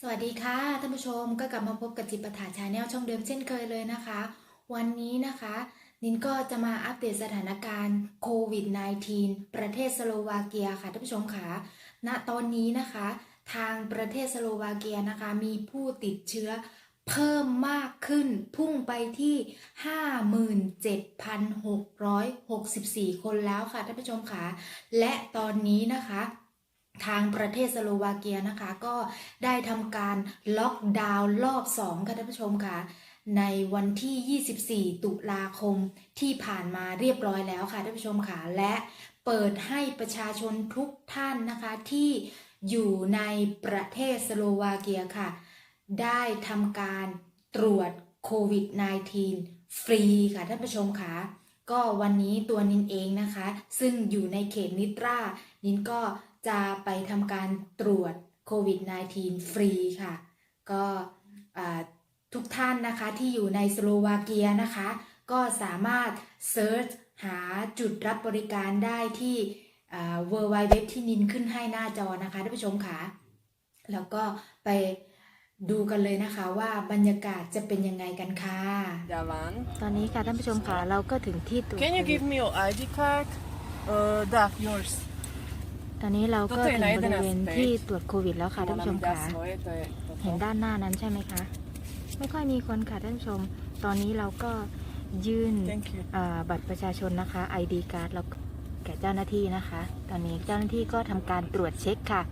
สวัสดีค่ะท่านผู้ชมก็กลับมาพบกับจิตปถาชาแนลช่องเดิมเช่นเคยเลยนะคะ วันนี้นะคะ นินก็จะมาอัปเดตสถานการณ์โควิด -19 ประเทศสโลวาเกียค่ะท่านผู้ชมค่ะณตอนนี้นะคะ ทางประเทศสโลวาเกียนะคะ มีผู้ติดเชื้อเพิ่มมากขึ้นพุ่งไปที่ 57,664 คนแล้วค่ะท่านผู้ชมค่ะและตอนนี้นะคะ ทางประเทศสโลวาเกียนะคะ ก็ได้ทำการล็อกดาวน์รอบ 2 ค่ะท่านผู้ชมค่ะ ในวันที่ 24 ตุลาคมที่ผ่านมาเรียบร้อยแล้วค่ะท่านผู้ชมค่ะ และเปิดให้ประชาชนทุกท่านนะคะที่อยู่ในประเทศสโลวาเกียค่ะ ได้ทำการตรวจโควิด -19 ฟรีค่ะท่านผู้ชมค่ะก็วันนี้ตัวนินเองนะคะ ซึ่งอยู่ในเขตนิตรานินก็ จะไปทำการตรวจโควิด -19 ฟรีค่ะ ก็อ่าทุกท่านนะคะที่อยู่ในสโลวาเกียนะคะ ก็สามารถเซิร์ชหาจุดรับบริการได้ที่เวอร์ไวเว็บที่นินขึ้นให้หน้าจอนะคะท่านผู้ชมค่ะ แล้วก็ไปดูกันเลยนะคะว่าบรรยากาศจะเป็นยังไงกันค่ะ Javan. ตอนนี้ค่ะท่านผู้ชมค่ะเราก็ถึงที่ตรวจ Can you give me your ID card? Uh, da, yours. ตอนนี้เราก็ตัวถึงไหนบริเวณเดินนะที่ตรวจโควิดแล้วค่ะท่านผู้ชม Ona ค่ะ mi da svoje, to je to. เห็นด้านหน้านั้นใช่ไหมคะ ไม่ค่อยมีคนค่ะท่านผู้ชม ตอนนี้เราก็ยื่น Thank you. อ่าบัตรประชาชนนะคะ ID การ์ดเราแก่เจ้าหน้าที่นะคะ ตอนนี้เจ้าหน้าที่ก็ทำการตรวจเช็คค่ะ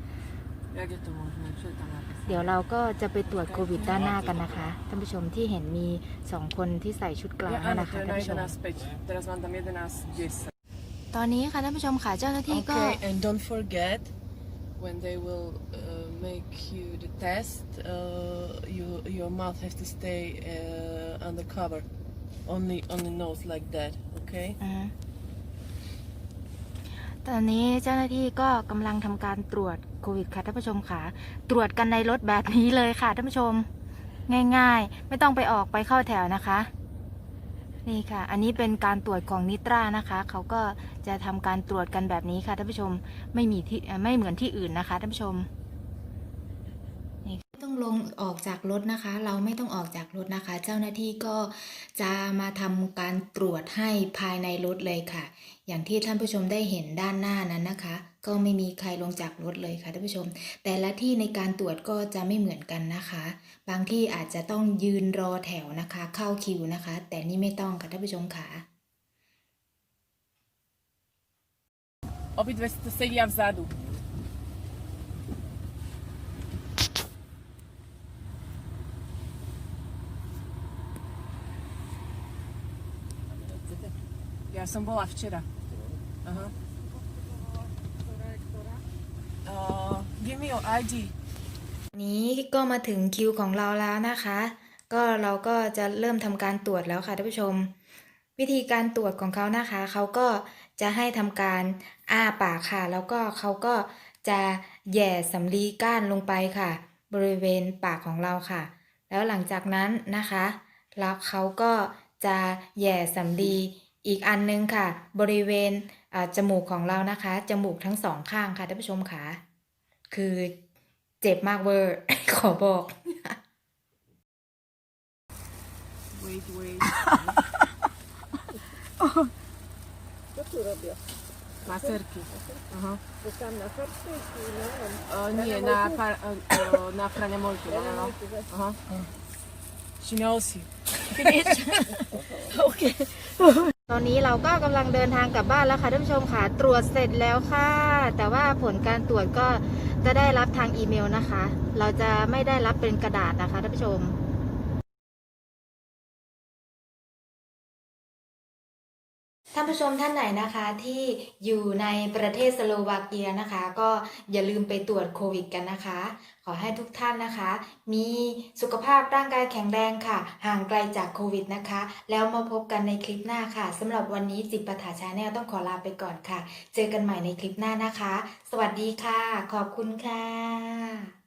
Jak je to možné? Čo je tam napísané? เดี๋ยวเราก็จะไปตรวจโควิดด้านหน้ากันนะคะ ท่านผู้ชมที่เห็นมีสองคนที่ใส่ชุดกลาง Ja, นั่น áno, นะ to คะ je ท่าน na ผู้ชม ตอนนี้ค่ะท่านผู้ชมค่ะเจ้าหน้าที่ก็ Okay, and don't forget when they will uh, make you the test, uh, you, your mouth has to stay uh, under cover. Only on the nose like that, okay? อือฮึตอนนี้เจ้าหน้าที่ก็กำลังทำการตรวจโควิดค่ะท่านผู้ชมค่ะ ตรวจกันในรถแบบนี้เลยค่ะท่านผู้ชม ง่ายๆ ไม่ต้องไปออกไปเข้าแถวนะคะ นี่ค่ะ อันนี้เป็นการตรวจของนิตรานะคะ เขาก็จะทำการตรวจกันแบบนี้ค่ะท่านผู้ชม ไม่มีที่ไม่เหมือนที่อื่นนะคะท่านผู้ชม ลงออกจากรถนะคะ เราไม่ต้องออกจากรถนะคะ เจ้าหน้าที่ก็จะมาทำการตรวจให้ภายในรถเลยค่ะ อย่างที่ท่านผู้ชมได้เห็นด้านหน้านั้นนะคะ ก็ไม่มีใครลงจากรถเลยค่ะท่านผู้ชม แต่ละที่ในการตรวจก็จะไม่เหมือนกันนะคะ บางที่อาจจะต้องยืนรอแถวนะคะ เข้าคิวนะคะ แต่นี่ไม่ต้องค่ะท่านผู้ชมค่ะ Obidve ste sedia vzadu. Ja som bola včera. Aha. Uh, give me your ID. นี้ก็มาถึงคิวของเราแล้วนะคะ ก็เราก็จะเริ่มทำการตรวจแล้วค่ะท่านผู้ชม วิธีการตรวจของเขานะคะ เขาก็จะให้ทำการอ้าปากค่ะ แล้วก็เขาก็จะแย่สำลีก้านลงไปค่ะ บริเวณปากของเราค่ะ แล้วหลังจากนั้นนะคะแล้วเขาก็จะแย่สำลี อีกอันนึงค่ะ บริเวณอ่าจมูกของเรานะคะ จมูกทั้งสองข้างค่ะท่านผู้ชมค่ะ คือเจ็บมากเวอร์ ขอบอก Wait, wait. Co tu robię? Maserky. Aha. To tam na kartce nie wiem. O, nie, na, par, o, o, na pranie molki. No, no, no. Aha. She knows you. ตอนนี้เราก็กำลังเดินทางกลับบ้านแล้วค่ะท่านผู้ชมค่ะตรวจเสร็จแล้วค่ะ แต่ว่าผลการตรวจก็จะได้รับทางอีเมลนะคะ เราจะไม่ได้รับเป็นกระดาษนะคะท่านผู้ชม ท่านผู้ชมท่านไหนนะคะที่อยู่ในประเทศสโลวาเกียนะคะ ก็อย่าลืมไปตรวจโควิดกันนะคะ ขอให้ทุกท่านนะคะ มีสุขภาพร่างกายแข็งแรงค่ะ ห่างไกลจากโควิดนะคะ แล้วมาพบกันในคลิปหน้าค่ะสำหรับวันนี้จิตปถาชาแนลต้องขอลาไปก่อนค่ะ เจอกันใหม่ในคลิปหน้านะคะ สวัสดีค่ะ ขอบคุณค่ะ